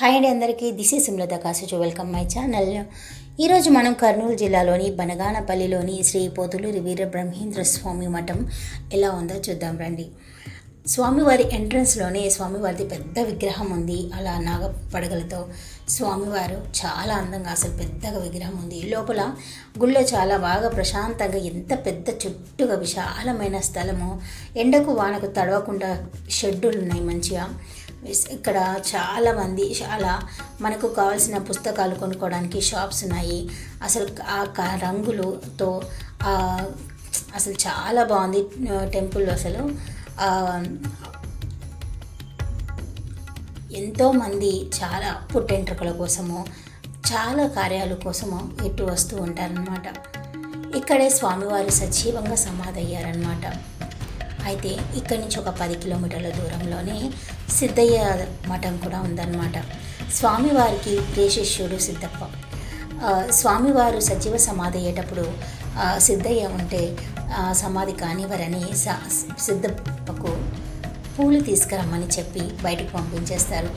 Hi అండి అందరికీ. This ఈ సుమలత కాసుచు వెల్కమ్ మై ఛానల్ ఈరోజు మనం కర్నూలు జిల్లాలోని బనగానపల్లిలోని శ్రీ పోతులూరి వీర బ్రహ్మేంద్ర స్వామి మఠం ఎలా ఉందో చూద్దాం రండి. స్వామివారి ఎంట్రన్స్లోనే స్వామివారిది పెద్ద విగ్రహం ఉంది. అలా నాగ పడగలతో స్వామివారు చాలా అందంగా అసలు పెద్దగా విగ్రహం ఉంది. లోపల గుళ్ళో చాలా బాగా ప్రశాంతంగా ఎంత పెద్ద చుట్టుగా విశాలమైన స్థలము. ఎండకు వానకు తడవకుండా షెడ్యూల్ ఉన్నాయి మంచిగా. ఇక్కడ చాలామంది చాలా మనకు కావాల్సిన పుస్తకాలు కొనుక్కోవడానికి షాప్స్ ఉన్నాయి. అసలు ఆ రంగులతో అసలు చాలా బాగుంది టెంపుల్ అసలు. ఎంతోమంది చాలా పుట్టెంట్రుకల కోసము చాలా కార్యాల కోసము ఇటు వస్తూ ఉంటారనమాట ఇక్కడే స్వామివారు సజీవంగా సమాధయ్యారనమాట అయితే ఇక్కడి నుంచి ఒక పది కిలోమీటర్ల దూరంలోనే సిద్ధయ్య మఠం కూడా ఉందన్నమాట. స్వామివారికి ప్రేషిష్యుడు సిద్ధప్ప. స్వామివారు సజీవ సమాధి అయ్యేటప్పుడు సిద్ధయ్య ఉంటే సమాధి కానివరని స- సిద్ధప్పకు పూలు తీసుకురమ్మని చెప్పి బయటకు పంపించేస్తారు.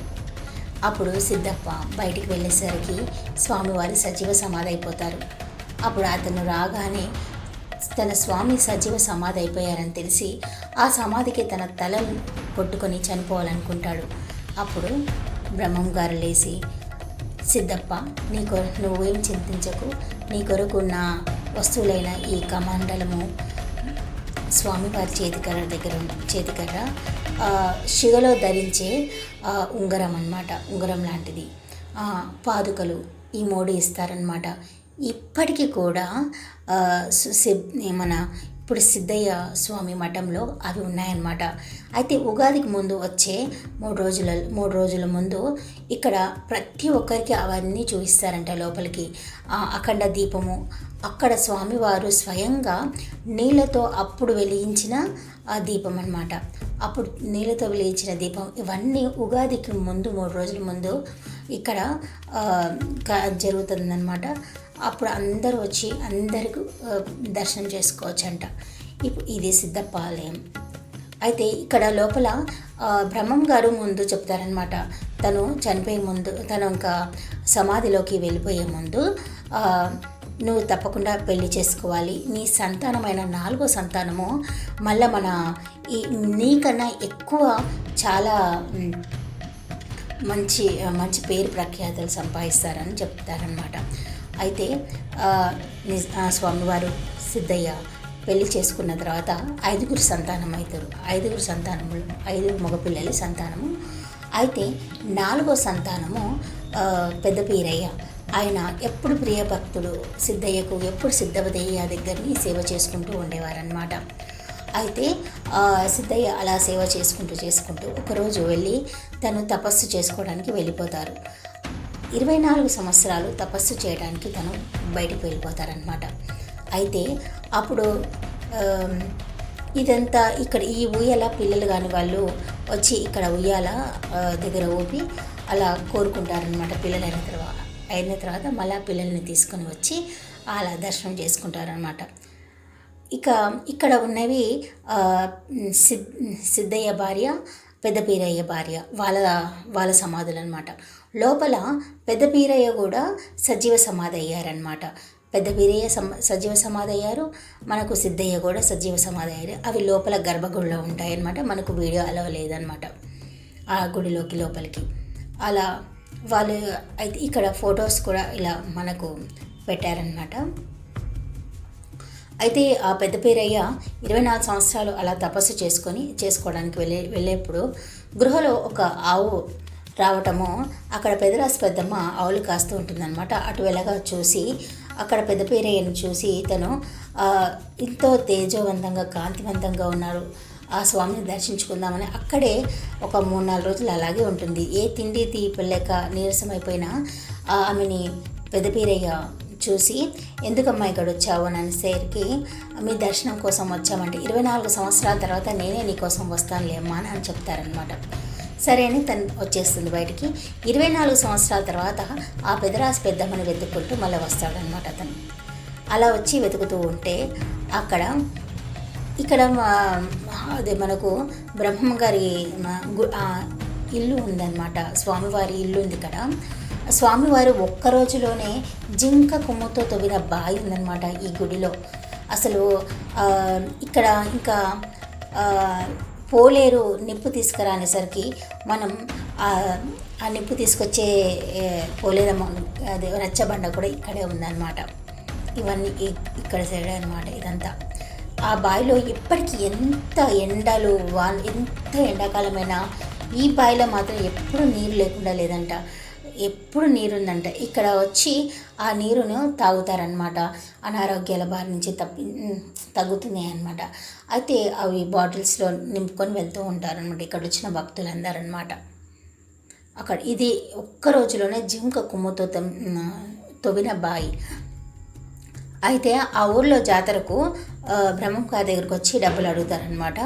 అప్పుడు సిద్ధప్ప బయటికి వెళ్ళేసరికి స్వామివారి సజీవ సమాధి అయిపోతారు. అప్పుడు అతను రాగానే తన స్వామి సజీవ సమాధి అయిపోయారని తెలిసి ఆ సమాధికి తన తలను కొట్టుకొని చనిపోవాలనుకుంటాడు. అప్పుడు బ్రహ్మం గారు లేచి సిద్ధప్ప నీ కొర నువ్వేం చింతించకు. నీ కొరకు నా వస్తువులైన ఈ కమండలము స్వామివారి చేతికర్ర దగ్గర చేతికర్ర శిగలో ధరించే ఉంగరం అన్నమాట. ఉంగరం లాంటిది. పాదుకలు ఈ మూడు ఇస్తారనమాట ఇప్పటికీ కూడా మన ఇప్పుడు సిద్ధయ్య స్వామి మఠంలో అవి ఉన్నాయన్నమాట. అయితే ఉగాదికి ముందు వచ్చే మూడు రోజుల మూడు రోజుల ముందు ఇక్కడ ప్రతి ఒక్కరికి అవన్నీ చూపిస్తారంట లోపలికి. అఖండ దీపము అక్కడ స్వామివారు స్వయంగా నీళ్ళతో అప్పుడు వెలిగించిన ఆ దీపం అనమాట అప్పుడు నీళ్ళతో వెలిగించిన దీపం ఇవన్నీ ఉగాదికి ముందు మూడు రోజుల ముందు ఇక్కడ జరుగుతుందన్నమాట. అప్పుడు అందరూ వచ్చి అందరికి దర్శనం దర్శనం చేసుకోవచ్చంట. ఇప్పుడు ఇది సిద్ధపాలయం. అయితే ఇక్కడ లోపల బ్రహ్మం గారు ముందు చెప్తారనమాట తను చనిపోయే ముందు తను ఇంకా సమాధిలోకి వెళ్ళిపోయే ముందు నువ్వు తప్పకుండా పెళ్ళి చేసుకోవాలి. నీ సంతానమైన నాలుగో సంతానము మళ్ళీ మన ఈ నీకన్నా ఎక్కువ చాలా మంచి మంచి పేరు ప్రఖ్యాతలు సంపాదిస్తారని చెప్తారనమాట అయితే నిజ- స్వామివారు సిద్ధయ్య పెళ్ళి చేసుకున్న తర్వాత ఐదుగురు సంతానం అవుతారు ఐదుగురు సంతానములు ఐదుగురు మగపిల్లల సంతానము. అయితే నాలుగో సంతానము పెద్ద పీరయ్య. ఆయన ఎప్పుడు ప్రియభక్తుడు సిద్ధయ్యకు ఎప్పుడు సిద్ధవదయ్య దగ్గరని సేవ చేసుకుంటూ ఉండేవారనమాట అయితే సిద్ధయ్య అలా సేవ చేసుకుంటూ చేసుకుంటూ ఒకరోజు వెళ్ళి తను తపస్సు చేసుకోవడానికి వెళ్ళిపోతారు. ఇరవై నాలుగు సంవత్సరాలు తపస్సు చేయడానికి తను బయటకు వెళ్ళిపోతారనమాట అయితే అప్పుడు ఇదంతా ఇక్కడ ఈ ఉయ్యాల పిల్లలు కాని వాళ్ళు వచ్చి ఇక్కడ ఉయ్యాల దగ్గర ఊపి అలా కోరుకుంటారనమాట పిల్లలు అయిన తర్వాత అయిన తర్వాత మళ్ళీ పిల్లల్ని తీసుకొని వచ్చి అలా దర్శనం చేసుకుంటారనమాట ఇక ఇక్కడ ఉన్నవి సిద్ సిద్ధయ్య భార్య పెద్ద పీరయ్య భార్య వాళ్ళ వాళ్ళ సమాధులు అనమాట లోపల పెద్ద పీరయ్య కూడా సజీవ సమాధి అయ్యారనమాట పెద్ద పీరయ్య సమ సజీవ సమాధి అయ్యారు మనకు సిద్ధయ్య కూడా సజీవ సమాధి అయ్యారు అవి లోపల గర్భగుడిలో ఉంటాయన్నమాట మనకు వీడియో అలవ లేదనమాట ఆ గుడిలోకి లోపలికి. అలా వాళ్ళు అయితే ఇక్కడ ఫొటోస్ కూడా ఇలా మనకు పెట్టారనమాట. అయితే ఆ పెద్ద పేరయ్య ఇరవై నాలుగు సంవత్సరాలు అలా తపస్సు చేసుకొని చేసుకోవడానికి వెళ్ళే వెళ్ళేప్పుడు గృహలో ఒక ఆవు రావటము అక్కడ పెదరాసి పెద్దమ్మ ఆవులు కాస్తూ ఉంటుందన్నమాట. అటు వెళ్ళగా చూసి అక్కడ పెద్ద పేరయ్యను చూసి తను ఎంతో తేజవంతంగా కాంతివంతంగా ఉన్నారు. ఆ స్వామిని దర్శించుకుందామని అక్కడే ఒక మూడు నాలుగు రోజులు అలాగే ఉంటుంది. ఏ తిండి తీపలేక నీరసమైపోయినా ఆ ఆమెని పెద్దపీరయ్య చూసి ఎందుకమ్మా ఇక్కడ వచ్చావు అని సేర్కి మీ దర్శనం కోసం వచ్చామంటే ఇరవై నాలుగు సంవత్సరాల తర్వాత నేనే నీకోసం వస్తానులే అమ్మా అని అని చెప్తారనమాట సరే అని తను వచ్చేస్తుంది బయటికి. ఇరవై నాలుగు సంవత్సరాల తర్వాత ఆ పెదరాసి పెద్దమ్మని వెతుక్కుంటూ మళ్ళీ వస్తాడనమాట అతను. అలా వచ్చి వెతుకుతూ ఉంటే అక్కడ ఇక్కడ అదే మనకు బ్రహ్మ గారి గు- ఇల్లు ఉందన్నమాట. స్వామివారి ఇల్లు ఉంది ఇక్కడ. స్వామివారు ఒక్క రోజులోనే జింక కొమ్ముతో తవ్విన బావి ఉందన్నమాట ఈ గుడిలో. అసలు ఇక్కడ ఇంకా పోలేరు నిప్పు తీసుకురానేసరికి మనం ఆ నిప్పు తీసుకొచ్చే పోలేరమ్మ అదే రచ్చబండ కూడా ఇక్కడే ఉందన్నమాట. ఇవన్నీ ఇక్కడ సైడ్ అనమాట ఇదంతా. ఆ బావిలో ఇప్పటికీ ఎంత ఎండలు వాళ్ళు ఎంత ఎండాకాలమైనా ఈ బావిలో మాత్రం ఎప్పుడు నీరు లేకుండా లేదంట. ఎప్పుడు నీరుందంట ఇక్కడ వచ్చి ఆ నీరును తాగుతారనమాట అనారోగ్యాల బారి నుంచి తప్పి తగ్గుతున్నాయి అనమాట అయితే అవి బాటిల్స్లో నింపుకొని వెళ్తూ ఉంటారనమాట ఇక్కడ వచ్చిన భక్తులందరనమాట అక్కడ ఇది ఒక్క రోజులోనే జింక కొమ్ముతో తొవిన బాయి. అయితే ఆ ఊర్లో జాతరకు ఆ, బ్రహ్మంగారి దగ్గరకు వచ్చి డబ్బులు అడుగుతారనమాట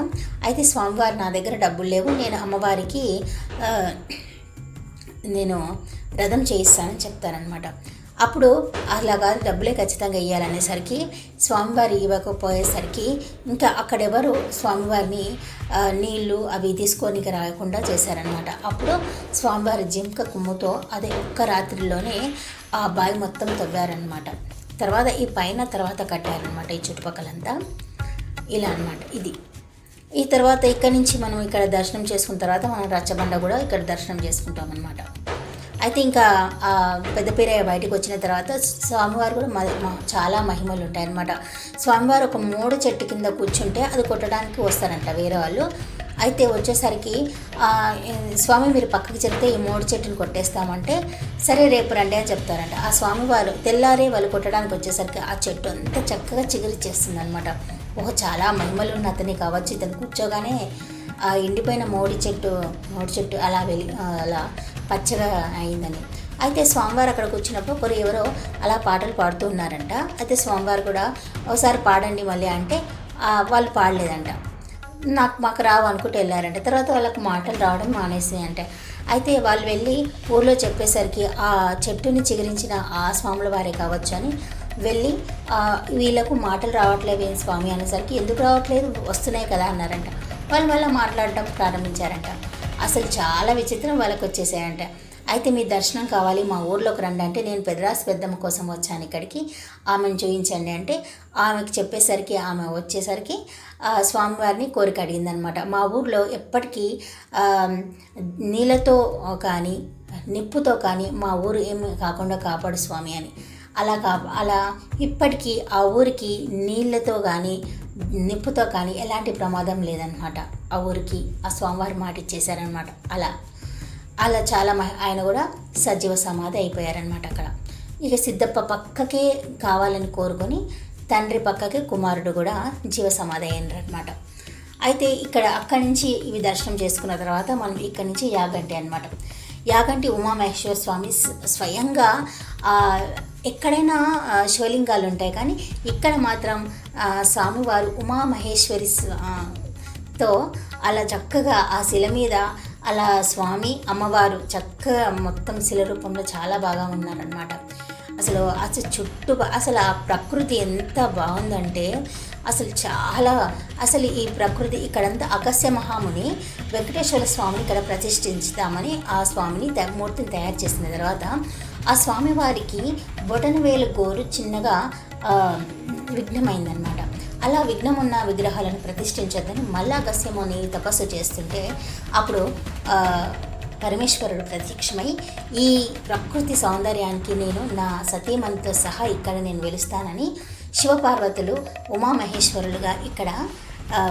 అయితే స్వామివారు నా దగ్గర డబ్బులు లేవు. నేను అమ్మవారికి నేను రథం చేయిస్తానని చెప్తారనమాట అప్పుడు అలాగా డబ్బులే ఖచ్చితంగా ఇవ్వాలనేసరికి స్వామివారి ఇవ్వకపోయేసరికి ఇంకా అక్కడెవరు స్వామివారిని నీళ్ళు అవి తీసుకోనికి రాకుండా చేశారనమాట అప్పుడు స్వామివారి జింక కుమ్ముతో అదే ఒక్క రాత్రిలోనే ఆ బావి మొత్తం తవ్వారనమాట తర్వాత ఈ పైన తర్వాత కట్టారనమాట ఈ చుట్టుపక్కలంతా. ఇలా అన్నమాట ఇది. ఈ తర్వాత ఇక్కడ నుంచి మనం ఇక్కడ దర్శనం చేసుకున్న తర్వాత మనం రచ్చబండ కూడా ఇక్కడ దర్శనం చేసుకుంటాం అనమాట అయితే ఇంకా ఆ పెద్ద పేరయ్య బయటకు వచ్చిన తర్వాత స్వామివారు కూడా మ- చాలా మహిమలు ఉంటాయన్నమాట. స్వామివారు ఒక మూడు చెట్టు కింద కూర్చుంటే అది కొట్టడానికి వస్తారంట వేరే వాళ్ళు. అయితే వచ్చేసరికి స్వామి మీరు పక్కకి చెప్తే ఈ మూడు చెట్టుని కొట్టేస్తామంటే సరే రేపు రండి అని చెప్తారంట. ఆ స్వామివారు తెల్లారే వాళ్ళు కొట్టడానికి వచ్చేసరికి ఆ చెట్టు అంతా చక్కగా చిగురిచ్చేస్తుంది అనమాట ఓహో చాలా మహిమలు ఉన్న అతని కావచ్చు. ఇతను కూర్చోగానే ఆ ఎండిపోయిన మోడి చెట్టు మోడి చెట్టు అలా వెలి అలా పచ్చగా అయిందని. అయితే స్వామివారు అక్కడికి వచ్చినప్పుడు ఒకరు ఎవరో అలా పాటలు పాడుతూ ఉన్నారంట. అయితే స్వామివారు కూడా ఒకసారి పాడండి మళ్ళీ అంటే వాళ్ళు పాడలేదంట. నాకు మాకు రావు అనుకుంటూ వెళ్ళారంట. తర్వాత వాళ్ళకు మాటలు రావడం మానేసాయంట అయితే వాళ్ళు వెళ్ళి ఊర్లో చెప్పేసరికి ఆ చెట్టుని చిగురించిన ఆ స్వాముల వారే కావచ్చు అని వెళ్ళి వీళ్ళకు మాటలు రావట్లేదు ఏం స్వామి అనేసరికి ఎందుకు రావట్లేదు? వస్తున్నాయి కదా అన్నారంట. వాళ్ళు మళ్ళీ మాట్లాడటం ప్రారంభించారంట. అసలు చాలా విచిత్రం వాళ్ళకి వచ్చేసాయంట. అయితే మీ దర్శనం కావాలి మా ఊర్లోకి రండి అంటే నేను పెదరాసి పెద్దమ్మ కోసం వచ్చాను ఇక్కడికి. ఆమెను చూపించండి అంటే ఆమెకు చెప్పేసరికి ఆమె వచ్చేసరికి స్వామివారిని కోరిక అడిగిందనమాట. మా ఊర్లో ఎప్పటికీ నీళ్ళతో కానీ నిప్పుతో కానీ మా ఊరు ఏమి కాకుండా కాపాడు స్వామి అని. అలా కా అలా ఇప్పటికీ ఆ ఊరికి నీళ్ళతో కానీ నిప్పుతో కానీ ఎలాంటి ప్రమాదం లేదనమాట ఆ ఊరికి ఆ స్వామివారి మాట ఇచ్చేశారనమాట అలా. అలా చాలా ఆయన కూడా సజీవ సమాధి అయిపోయారనమాట అక్కడ. ఇక సిద్ధప్ప పక్కకే కావాలని కోరుకొని తండ్రి పక్కకే కుమారుడు కూడా జీవ సమాధి అయ్యారనమాట అయితే ఇక్కడ అక్కడి నుంచి ఇవి దర్శనం చేసుకున్న తర్వాత మనం ఇక్కడి నుంచి యాగంటి అనమాట యాగంటి ఉమామహేశ్వర స్వామి స్వయంగా ఎక్కడైనా శివలింగాలు ఉంటాయి కానీ ఇక్కడ మాత్రం స్వామివారు ఉమామహేశ్వరి తో అలా చక్కగా ఆ శిల మీద అలా స్వామి అమ్మవారు చక్కగా మొత్తం శిల రూపంలో చాలా బాగా ఉన్నారనమాట అసలు అసలు చుట్టూ అసలు ఆ ప్రకృతి ఎంత బాగుందంటే అసలు చాలా అసలు ఈ ప్రకృతి ఇక్కడంతా అగస్య మహాముని వెంకటేశ్వర స్వామిని ఇక్కడ ప్రతిష్ఠించుతామని ఆ స్వామిని మూర్తిని తయారు చేసిన తర్వాత ఆ స్వామి వారికి బొటనవేలు గోరు చిన్నగా విఘ్నమైందనమాట అలా విఘ్నం ఉన్న విగ్రహాలను ప్రతిష్ఠించొద్దని మళ్ళా అగస్యముని తపస్సు చేస్తుంటే అప్పుడు పరమేశ్వరుడు ప్రత్యక్షమై ఈ ప్రకృతి సౌందర్యానికి నేను నా సతీమణితో సహా ఇక్కడ నేను వెలుస్తానని శివపార్వతులు ఉమామహేశ్వరులుగా ఇక్కడ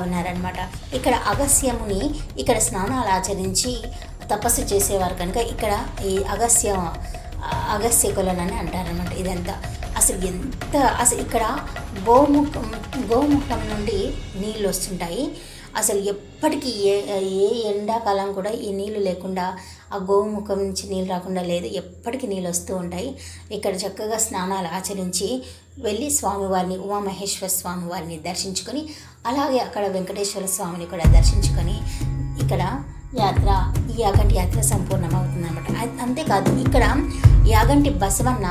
ఉన్నారనమాట ఇక్కడ అగస్యముని ఇక్కడ స్నానాలు ఆచరించి తపస్సు చేసేవారు కనుక ఇక్కడ ఈ అగస్య అగస్య అగస్యకులనని అంటారనమాట ఇదంతా. అసలు ఎంత అసలు ఇక్కడ గోముఖం గోముఖం నుండి నీళ్ళు వస్తుంటాయి. అసలు ఎప్పటికీ ఏ ఏ ఎండాకాలం కూడా ఈ నీళ్ళు లేకుండా ఆ గోముఖం నుంచి నీళ్ళు రాకుండా లేదు. ఎప్పటికీ నీళ్ళు వస్తూ ఉంటాయి. ఇక్కడ చక్కగా స్నానాలు ఆచరించి వెళ్ళి స్వామివారిని ఉమామహేశ్వర స్వామి వారిని దర్శించుకొని అలాగే అక్కడ వెంకటేశ్వర స్వామిని కూడా దర్శించుకొని ఇక్కడ యాత్ర ఈ యాగంటి యాత్ర సంపూర్ణమవుతుందన్నమాట. అంతేకాదు ఇక్కడ యాగంటి బసవన్న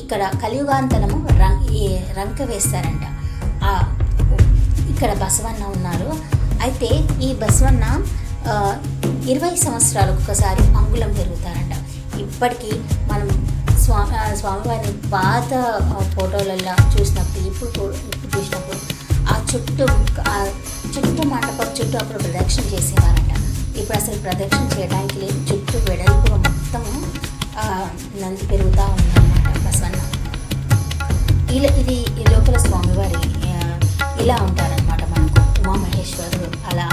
ఇక్కడ కలియుగాంతనము రంగ్ రంక వేస్తారంట. ఇక్కడ బసవన్న ఉన్నారు. అయితే ఈ బసవన్న ఇరవై సంవత్సరాలకు ఒకసారి అంగుళం పెరుగుతారంట. ఇప్పటికీ మనం స్వామి స్వామివారిని పాత ఫోటోలలో చూసినప్పుడు ఇప్పుడు ఇప్పుడు చూసినప్పుడు ఆ చుట్టూ ఆ చుట్టూ మండపం చుట్టూ అప్పుడు ప్రదక్షిణ చేసేవారంట. ఇప్పుడు అసలు ప్రదక్షిణ చేయడానికి లేదు. చుట్టూ వెడల్పు మొత్తము నంది పెరుగుతూ ఉందన్నమాట బసవన్న. ఇలా ఇది లోపల స్వామివారి ఇలా ఉంటారన్నమాట. ఉమామహేశ్వరుడు అలా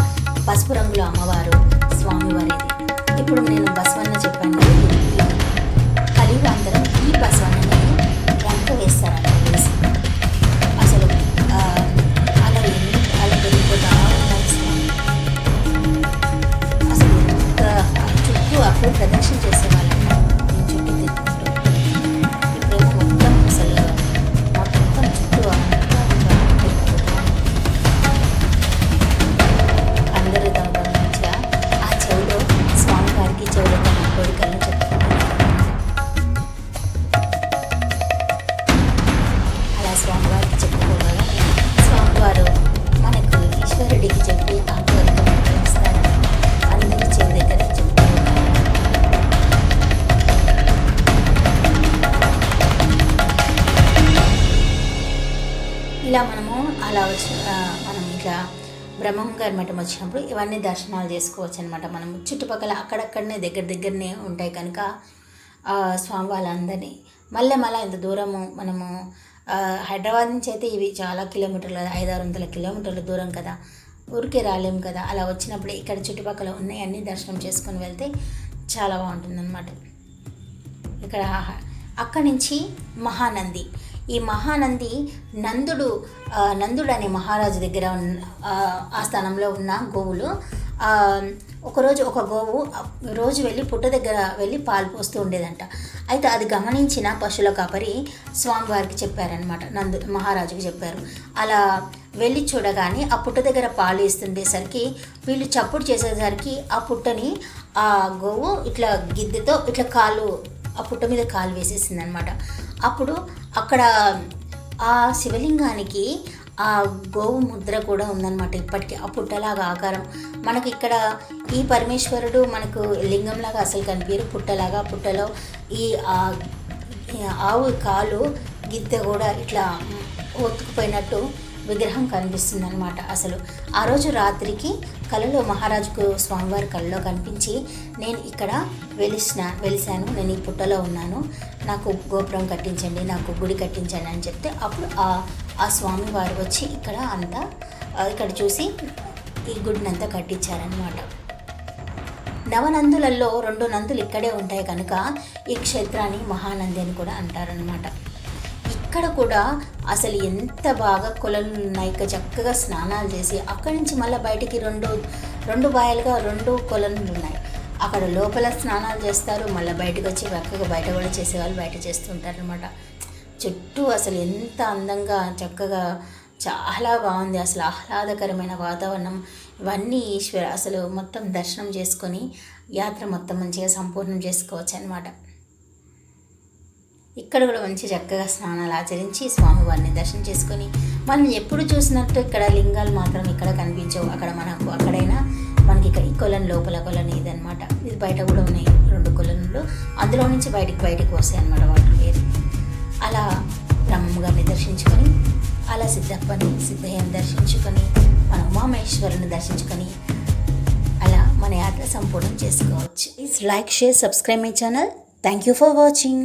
పసుపు రంగులో అమ్మవారు స్వామివారిది. ఇప్పుడు నేను బస్వన్న చెప్పాను. బ్రహ్మం మఠం వచ్చినప్పుడు ఇవన్నీ దర్శనాలు చేసుకోవచ్చు అనమాట మనం చుట్టుపక్కల అక్కడక్కడనే దగ్గర దగ్గరనే ఉంటాయి కనుక స్వామి వాళ్ళందరినీ మళ్ళీ మళ్ళీ ఇంత దూరము మనము హైదరాబాద్ నుంచి అయితే ఇవి చాలా కిలోమీటర్లు ఐదారు వందల కిలోమీటర్ల దూరం కదా. ఊరికే రాలేము కదా. అలా వచ్చినప్పుడు ఇక్కడ చుట్టుపక్కల ఉన్నాయి అన్నీ దర్శనం చేసుకొని వెళ్తే చాలా బాగుంటుందన్నమాట. ఇక్కడ అక్కడి నుంచి మహానంది. ఈ మహానంది నందుడు నందుడు అనే మహారాజు దగ్గర ఉన్న ఆ, స్థానంలో ఉన్న గోవులు ఒకరోజు ఒక గోవు రోజు వెళ్ళి పుట్ట దగ్గర వెళ్ళి పాలు పోస్తూ ఉండేదంట. అయితే అది గమనించిన పశువుల కాపరి స్వామివారికి చెప్పారనమాట నందు మహారాజుకి చెప్పారు. అలా వెళ్ళి చూడగానే ఆ పుట్ట దగ్గర పాలు ఇస్తుండేసరికి వీళ్ళు చప్పుడు చేసేసరికి ఆ పుట్టని ఆ గోవు ఇట్లా గిద్దెతో ఇట్లా కాలు ఆ పుట్ట మీద కాలు వేసేసింది అనమాట అప్పుడు అక్కడ ఆ శివలింగానికి ఆ గోవు ముద్ర కూడా ఉందన్నమాట ఇప్పటికీ ఆ పుట్టలాగా ఆకారం. మనకి ఇక్కడ ఈ పరమేశ్వరుడు మనకు లింగంలాగా అసలు కనిపించరు పుట్టలాగా పుట్టలో ఈ ఈ ఆవు కాలు గిద్దె కూడా ఇట్లా ఒత్తుకుపోయినట్టు విగ్రహం కనిపిస్తుంది అనమాట అసలు. ఆ రోజు రాత్రికి కలలో మహారాజుకు స్వామివారి కలలో కనిపించి నేను ఇక్కడ వెలిసిన వెలిసాను నేను ఈ పుట్టలో ఉన్నాను. నాకు గోపురం కట్టించండి నాకు గుడి కట్టించండి అని చెప్తే అప్పుడు ఆ ఆ స్వామివారు వచ్చి ఇక్కడ అంతా ఇక్కడ చూసి ఈ గుడిని అంతా కట్టించారనమాట నవనందులలో రెండు నందులు ఇక్కడే ఉంటాయి కనుక ఈ క్షేత్రాన్ని మహానంది అని కూడా అంటారనమాట అక్కడ కూడా అసలు ఎంత బాగా కొలలు ఉన్నాయి. చక్కగా స్నానాలు చేసి అక్కడి నుంచి మళ్ళీ బయటికి రెండు రెండు బాయలుగా రెండు కొలనులు ఉన్నాయి. అక్కడ లోపల స్నానాలు చేస్తారు. మళ్ళీ బయటకు వచ్చి చక్కగా బయట కూడా చేసేవాళ్ళు బయట చేస్తుంటారు అనమాట చుట్టూ అసలు ఎంత అందంగా చక్కగా చాలా బాగుంది. అసలు ఆహ్లాదకరమైన వాతావరణం. ఇవన్నీ ఈశ్వర అసలు మొత్తం దర్శనం చేసుకొని యాత్ర మొత్తం మంచిగా సంపూర్ణం చేసుకోవచ్చు అనమాట ఇక్కడ కూడా మంచి చక్కగా స్నానాలు ఆచరించి స్వామివారిని దర్శనం చేసుకొని మనం ఎప్పుడు చూసినట్టు ఇక్కడ లింగాలు మాత్రం ఇక్కడ కనిపించవు. అక్కడ మనకు అక్కడైనా మనకి ఇక్కడ ఈ కొలను లోపల కొలను ఇదనమాట ఇది బయట కూడా ఉన్నాయి రెండు కొలనులు. అందులో నుంచి బయటికి బయటకు వస్తాయి అనమాట వాటర్ వేరు. అలా బ్రహ్మం గారిని దర్శించుకొని అలా సిద్ధప్పని సిద్ధయ్యని దర్శించుకొని మన ఉమామహేశ్వరుని దర్శించుకొని అలా మన యాత్ర సంపూర్ణం చేసుకోవచ్చు. Please like share subscribe my channel thank you for watching